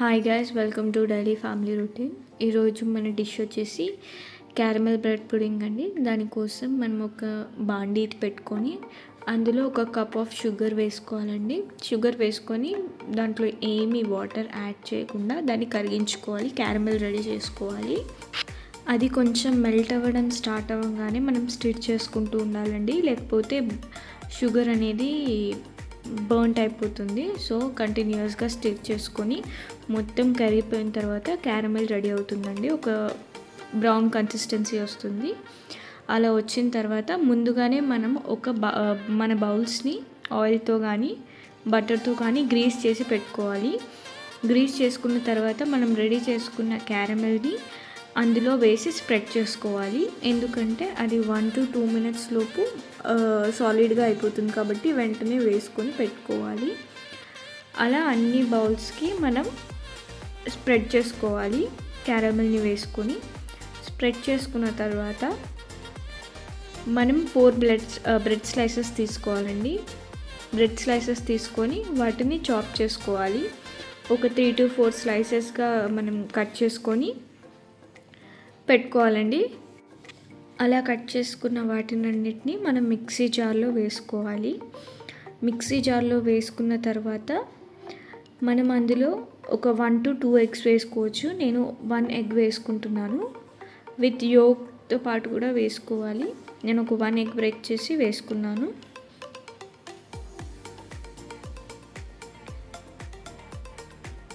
Hi guys welcome to daily family routine ఈరోజు మన dish వచ్చేసి క్యారమెల్ బ్రెడ్ పుడింగ్ అండి. దానికోసం మనం ఒక బాండీ పెట్టుకొని అందులో ఒక కప్ ఆఫ్ షుగర్ వేసుకోవాలండి. షుగర్ వేసుకొని దాంట్లో ఏమీ వాటర్ యాడ్ చేయకుండా దాన్ని కరిగించుకోవాలి క్యారమెల్ రెడీ చేసుకోవాలి. అది కొంచెం మెల్ట్ అవ్వడం స్టార్ట్ అవ్వగానే మనం స్టిచ్ చేసుకుంటూ ఉండాలండి. లేకపోతే షుగర్ అనేది బర్న్ట్ అయిపోతుంది. సో కంటిన్యూస్గా స్టిచ్ చేసుకొని మొత్తం కరిగిపోయిన తర్వాత క్యారమెల్ రెడీ అవుతుందండి. ఒక బ్రౌన్ కన్సిస్టెన్సీ వస్తుంది. అలా వచ్చిన తర్వాత ముందుగానే మనం ఒక మన బౌల్స్ని ఆయిల్తో కానీ బటర్తో కానీ గ్రీస్ చేసి పెట్టుకోవాలి. గ్రీస్ చేసుకున్న తర్వాత మనం రెడీ చేసుకున్న క్యారమెల్ని అందులో వేసి స్ప్రెడ్ చేసుకోవాలి. ఎందుకంటే అది వన్ టు టూ మినిట్స్ లోపు సాలిడ్గా అయిపోతుంది కాబట్టి వెంటనే వేసుకొని పెట్టుకోవాలి. అలా అన్ని బౌల్స్కి మనం స్ప్రెడ్ చేసుకోవాలి. క్యారమెల్ని వేసుకొని స్ప్రెడ్ చేసుకున్న తర్వాత మనం ఫోర్ బ్లెడ్స్ బ్రెడ్ స్లైసెస్ తీసుకోవాలండి. బ్రెడ్ స్లైసెస్ తీసుకొని వాటిని చాప్ చేసుకోవాలి. ఒక త్రీ టు ఫోర్ స్లైసెస్గా మనం కట్ చేసుకొని పెట్టుకోవాలండి. అలా కట్ చేసుకున్న వాటినన్నిటిని మనం మిక్సీ జార్లో వేసుకోవాలి. మిక్సీ జార్లో వేసుకున్న తర్వాత మనం అందులో ఒక వన్ టు టూ ఎగ్స్ వేసుకోవచ్చు. నేను వన్ ఎగ్ వేసుకుంటున్నాను. విత్ యోగ్తో పాటు కూడా వేసుకోవాలి. నేను ఒక వన్ ఎగ్ బ్రేక్ చేసి వేసుకున్నాను.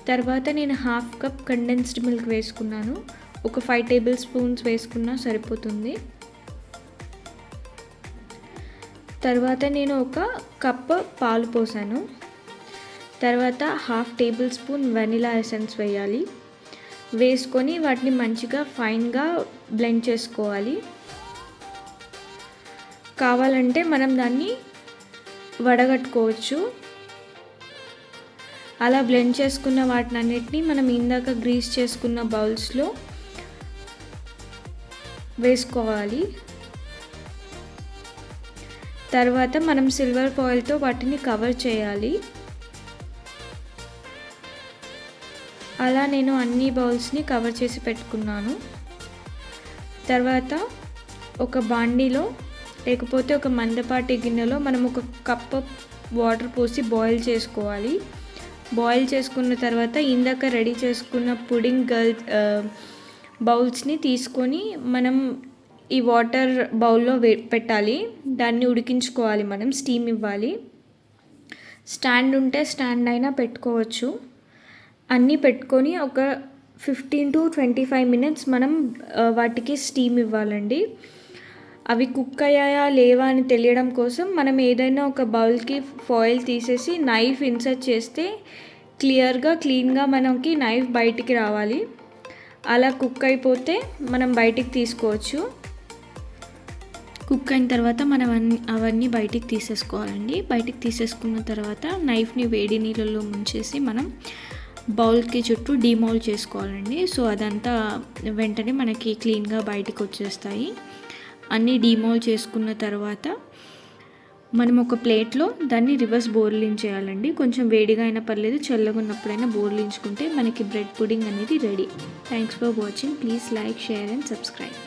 తర్వాత నేను హాఫ్ కప్ కండెన్స్డ్ మిల్క్ వేసుకున్నాను. ఒక ఫైవ్ టేబుల్ స్పూన్స్ వేసుకున్నా సరిపోతుంది. తర్వాత నేను ఒక కప్ పాలు పోసాను. తర్వాత half tablespoon vanilla essence వేయాలి. వేసుకొని వాటిని మంచిగా ఫైన్గా బ్లెండ్ చేసుకోవాలి. కావాలంటే మనం దాన్ని వడగట్టుకోవచ్చు. అలా బ్లెండ్ చేసుకున్న వాటిని అన్నిటినీ మనం ఇందాక గ్రీస్ చేసుకున్న బౌల్స్లో వేసుకోవాలి. తర్వాత మనం సిల్వర్ ఫాయిల్తో వాటిని కవర్ చేయాలి. అలా నేను అన్ని బౌల్స్ని కవర్ చేసి పెట్టుకున్నాను. తర్వాత ఒక బాండీలో లేకపోతే ఒక మందపాటి గిన్నెలో మనం ఒక కప్ వాటర్ పోసి బాయిల్ చేసుకోవాలి. బాయిల్ చేసుకున్న తర్వాత ఇందాక రెడీ చేసుకున్న పుడింగ్ గర్ల్ బౌల్స్ని తీసుకొని మనం ఈ వాటర్ బౌల్లో పెట్టాలి. దాన్ని ఉడికించుకోవాలి మనం స్టీమ్ ఇవ్వాలి. స్టాండ్ ఉంటే స్టాండ్ అయినా పెట్టుకోవచ్చు. అన్నీ పెట్టుకొని ఒక fifteen to twenty five minutes మనం వాటికి స్టీమ్ ఇవ్వాలండి. అవి కుక్ అయ్యాయా లేవా అని తెలియడం కోసం మనం ఏదైనా ఒక బౌల్కి ఫాయిల్ తీసేసి నైఫ్ ఇన్సర్ట్ చేస్తే క్లియర్గా క్లీన్గా మనకి నైఫ్ బయటికి రావాలి. అలా కుక్ అయిపోతే మనం బయటికి తీసుకోవచ్చు. కుక్ అయిన తర్వాత మనం అన్ని అవన్నీ బయటికి తీసేసుకోవాలండి. బయటికి తీసేసుకున్న తర్వాత నైఫ్ని వేడి నీళ్ళలో ముంచేసి మనం బౌల్కి చుట్టూ డీమౌల్ చేసుకోవాలండి. సో అదంతా వెంటనే మనకి క్లీన్గా బయటికి వచ్చేస్తాయి. అన్నీ డీమౌల్ చేసుకున్న తర్వాత మనం ఒక ప్లేట్లో దాన్ని రివర్స్ బోర్లించేయాలండి కొంచెం వేడిగా అయినా పర్లేదు చల్లగా ఉన్నప్పుడైనా బోర్లించుకుంటే మనకి బ్రెడ్ పుడింగ్ అనేది ready. Thanks for watching please like share and subscribe